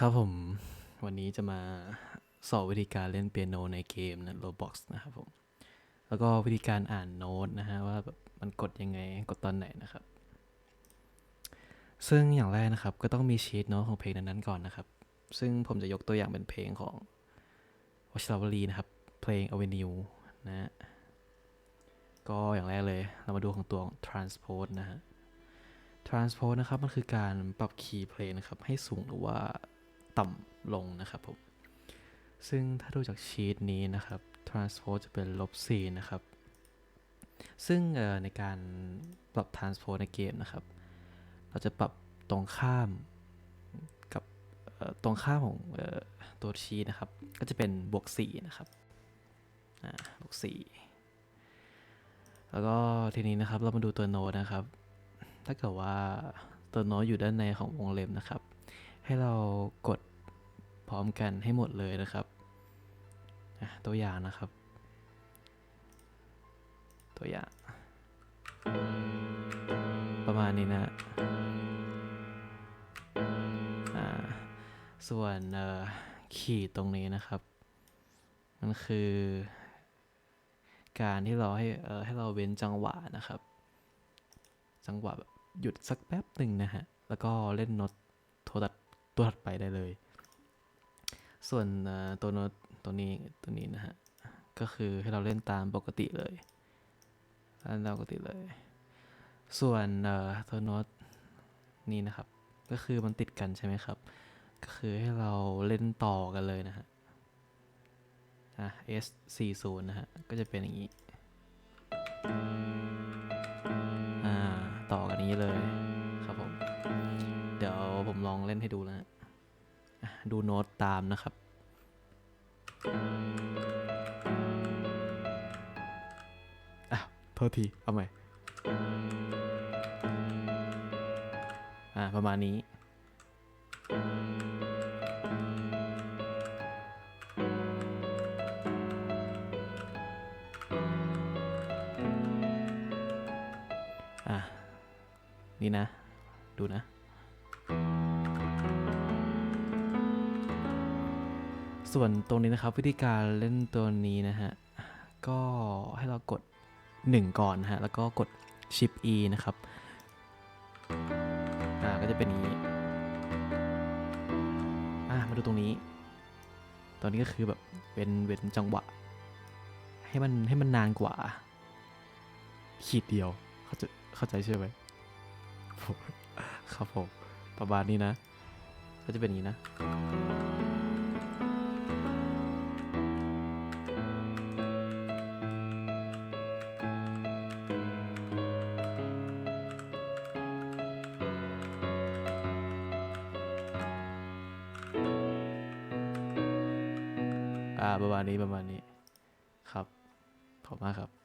ครับผมวันนี้จะมาสอนวิธีการเล่นเปียโนในเกมนะ Roblox นะครับผม แล้วก็วิธีการอ่านโน้ตนะฮะว่าแบบมันกดยังไงกดตอนไหนนะครับ ซึ่งอย่างแรกนะครับก็ต้องมีชีตโน้ตของเพลงนั้นๆก่อนนะครับ ซึ่งผมจะยกตัวอย่างเป็นเพลงของวชิรวลีนะครับ เพลง Avenue นะฮะก็อย่างแรกเลยเรามาดูของตัว transpose นะฮะ transpose นะครับมันคือการปรับคีย์เพลงนะครับให้สูงหรือว่า ต่ำลงนะครับผม ซึ่งถ้าดูจากชีตนี้นะครับ transpose จะเป็นลบ4นะครับ ซึ่งในการปรับ transpose ในเกมนะครับ เราจะปรับตรงข้ามกับตรงข้ามของตัวชีตนะครับ ก็จะเป็นบวก4นะครับบวก4แล้วก็ทีนี้นะครับเรามาดูตัวโนนะครับ ถ้าเกิดว่าตัวโนอยู่ด้านในของวงเล็บนะครับ ให้เรากดพร้อมกันให้หมดเลยนะครับตัวอย่างนะครับ ตัวอย่าง ประมาณนี้นะส่วนขีดตรงนี้นะครับ มันคือการที่เราให้ให้เราเว้นจังหวะนะครับ จังหวะแบบหยุดสักแป๊บหนึ่งนะฮะ แล้วก็เล่นโน้ตตัวตัด ตัวถัดไปได้เลย ส่วนตัวโน้ตตัวนี้ตัวนี้นะฮะ ก็คือให้เราเล่นตามปกติเลยเล่นตามปกติเลย ส่วนตัวโน้ตนี้นะครับ ก็คือมันติดกันใช่ไหมครับ ก็คือให้เราเล่นต่อกันเลยนะฮะอะ S 4 0นะฮะ ก็จะเป็นอย่างนี้ อ่า ต่อกันนี้เลย ลองเล่นให้ดูนะฮะอะดูโน้ตตามนะครับ อะโทษที เอาใหม่ อ่า ประมาณนี้ อะ นี่นะ ดูนะ ส่วนตรงนี้นะครับ วิธีการเล่นตัวนี้นะฮะ ก็ให้เรากด 1 ก่อนฮะ แล้วก็กด Shift E นะครับ อ่า ก็จะเป็นอย่างนี้ อ่า มาดูตรงนี้ ตอนนี้ก็คือแบบเป็นเว้นจังหวะ ให้มันให้มันนานกว่า ขีดเดียว เข้าใจเข้าใจใช่ไหมผมครับผม ประมาณนี้นะ ก็จะเป็นอย่างนี้นะ อ่าประมาณนี้ประมาณนี้ครับขอบคุณมากครับ